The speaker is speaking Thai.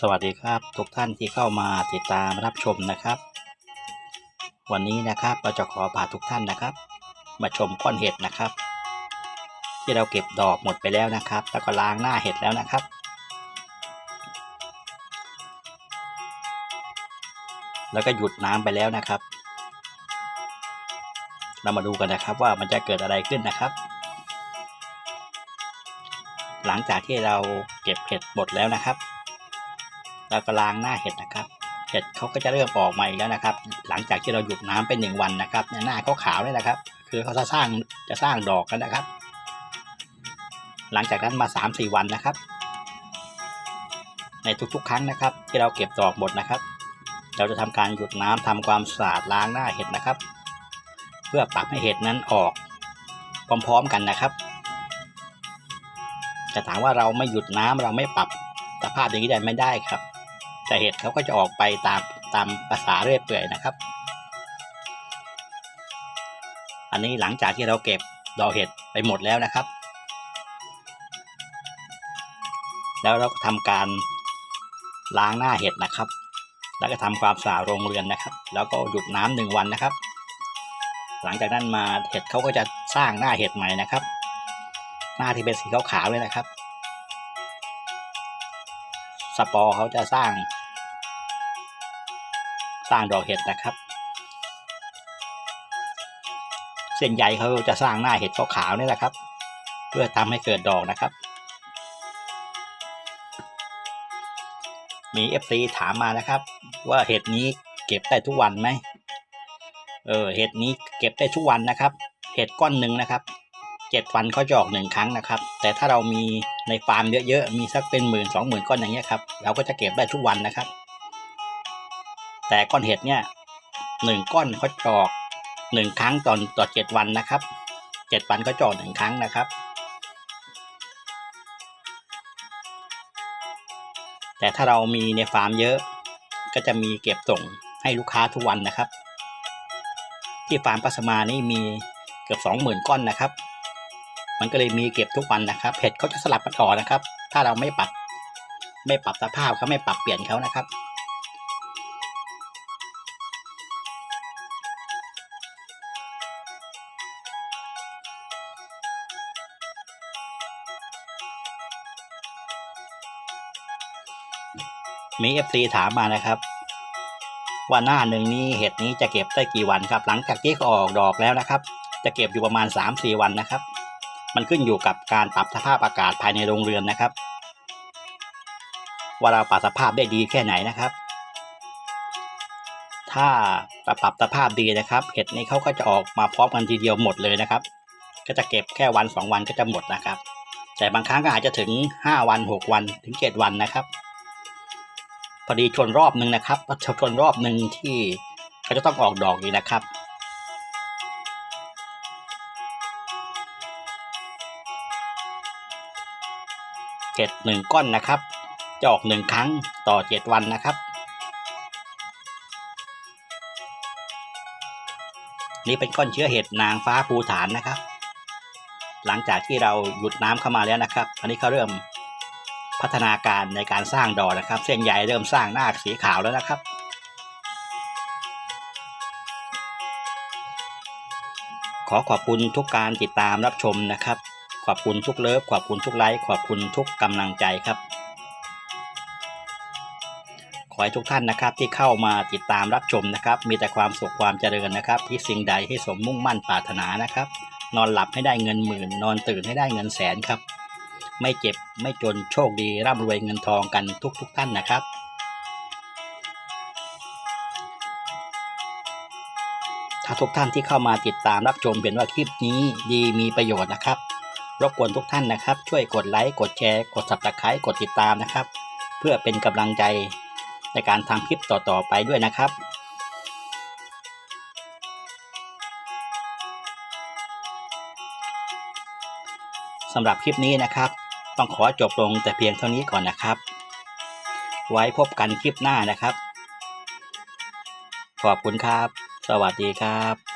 สวัสดีครับ ทุกท่านที่เข้ามาติดตามรับชมนะครับ วันนี้นะครับเราจะขอพาทุกท่านนะครับ มาชมก้อนเห็ดนะครับ ที่เราเก็บดอกหมดไปแล้วนะครับ แล้วก็ล้างหน้าเห็ดแล้วนะครับ แล้วก็หยุดน้ำไปแล้วนะครับ เรามาดูกันนะครับว่ามันจะเกิดอะไรขึ้นนะครับ หลังจากที่เราเก็บเห็ดหมดแล้วนะครับ เราก็ล้างหน้าเห็ดนะครับเห็ดเขาก็จะเริ่มออกมาอีกแล้วนะครับ หลังจากที่เราหยุดน้ำไปหนึ่งวันนะครับเนี่ยหน้าเขาขาวเลยนะครับ คือเขาจะสร้างจะสร้างดอกกันนะครับ หลังจากนั้นมาสามสี่วันนะครับ ในทุกๆ ครั้งนะครับ ที่เราเก็บดอกหมดนะครับ เราจะทำการหยุดน้ำทำความสะอาดล้างหน้าเห็ดนะครับ เพื่อปรับให้เห็ดนั้นออก พร้อมๆกันนะครับจะถามว่าเราไม่หยุดน้ำเราไม่ปรับสภาพอย่างนี้ได้ไม่ได้ครับ แต่เห็ดเขาก็จะออกไปตามตามภาษาเรื่อยเปื่อยนะครับ อันนี้หลังจากที่เราเก็บดอกเห็ดไปหมดแล้วนะครับ แล้วเราก็ทำการล้างหน้าเห็ดนะครับ แล้วก็ทำความสะอาดโรงเรือนนะครับ แล้วก็หยุดน้ำหนึ่งวันนะครับ หลังจากนั้นมาเห็ดเขาก็จะสร้างหน้าเห็ดใหม่นะครับ หน้าที่เป็นสีขาวๆเลยนะครับ สปอร์เขาจะสร้าง สร้างดอกเห็ดนะครับ เส้นใยเขาจะสร้างหน้าเห็ดขาวๆนี่แหละครับ เพื่อทำให้เกิดดอกนะครับ มีเอฟซีถามมานะครับ ว่าเห็ดนี้เก็บได้ทุกวันไหมเออเห็ดนี้เก็บได้ทุกวันนะครับ เห็ดก้อนหนึ่งนะครับเจ็ดวันเขาจะออกหนึ่งครั้งนะครับ แต่ถ้าเรามีในฟาร์มเยอะๆมีสักเป็นหมื่นสองหมื่นก้อนอย่างเงี้ยครับเราก็จะเก็บได้ทุกวันนะครับ แต่ก้อนเห็ดเนี่ยหนึ่งก้อนเขาจะอกหนึ่งครั้งตอนต่อเจ็ดวันนะครับเจ็ดวันก็จออกหนึ่งครั้งนะครับ แต่ถ้าเรามีในฟาร์มเยอะก็จะมีเก็บส่งให้ลูกค้าทุกวันนะครับ ที่ฟาร์มปัสมานี่มีเกือบสองหมื่นก้อนนะครับ มันก็เลยมีเก็บทุกวันนะครับเห็ดเขาจะสลับกันต่อนะครับ ถ้าเราไม่ปรับไม่ปรับสภาพเขาไม่ปรับเปลี่ยนเขานะครับ มีเอฟซีถามมานะครับว่าหน้าหนึ่งนี้เห็ดนี้จะเก็บได้กี่วันครับ หลังจากที่ออกดอกแล้วนะครับ จะเก็บอยู่ประมาณ 3-4 วันนะครับ มันขึ้นอยู่กับการปรับสภาพอากาศภายในโรงเรือนนะครับ ว่าเราปรับสภาพได้ดีแค่ไหนนะครับ ถ้าปรับสภาพดีนะครับ เห็ดนี้เขาก็จะออกมาพร้อมกันทีเดียวหมดเลยนะครับ ก็จะเก็บแค่วันสองวันก็จะหมดนะครับ แต่บางครั้งก็อาจจะถึง 5 วัน 6 วันถึง 7 วันนะครับ พอดีชนรอบหนึ่งนะครับชนรอบหนึ่งที่เขาจะต้องออกดอกอีกนะครับเห็ดหนึ่งก้อนนะครับจะออกหนึ่งครั้งต่อเจ็ดวันนะครับ นี่เป็นก้อนเชื้อเห็ดนางฟ้าภูฐานนะครับ หลังจากที่เราหยุดน้ำเข้ามาแล้วนะครับ อันนี้เขาเริ่ม พัฒนาการในการสร้างดอกนะครับ เส้นใยเริ่มสร้างหน้าสีขาวแล้วนะครับ ขอขอบคุณทุกการติดตามรับชมนะครับ ขอบคุณทุกเลิฟขอบคุณทุกไลค์ขอบคุณทุกกำลังใจครับขอให้ทุกท่านนะครับที่เข้ามาติดตามรับชมนะครับ มีแต่ความสุขความเจริญนะครับ ที่สิ่งใดให้สมมุ่งมั่นปรารถนานะครับ นอนหลับให้ได้เงินหมื่น นอนตื่นให้ได้เงินแสนครับ ไม่เจ็บไม่จนโชคดีร่ำรวยเงินทองกันทุกๆทท่านนะครับถ้าทุกท่านที่เข้ามาติดตามรับชมเห็นว่าคลิปนี้ดีมีประโยชน์นะครับ รบกวนทุกท่านนะครับ ช่วยกดไลค์กดแชร์ กด subscribe กดติดตามนะครับ เพื่อเป็นกำลังใจในการทำคลิปต่อๆไปด้วยนะครับ สำหรับคลิปนี้นะครับ ต้องขอจบลงแต่เพียงเท่านี้ก่อนนะครับ ไว้พบกันคลิปหน้านะครับ ขอบคุณครับ สวัสดีครับ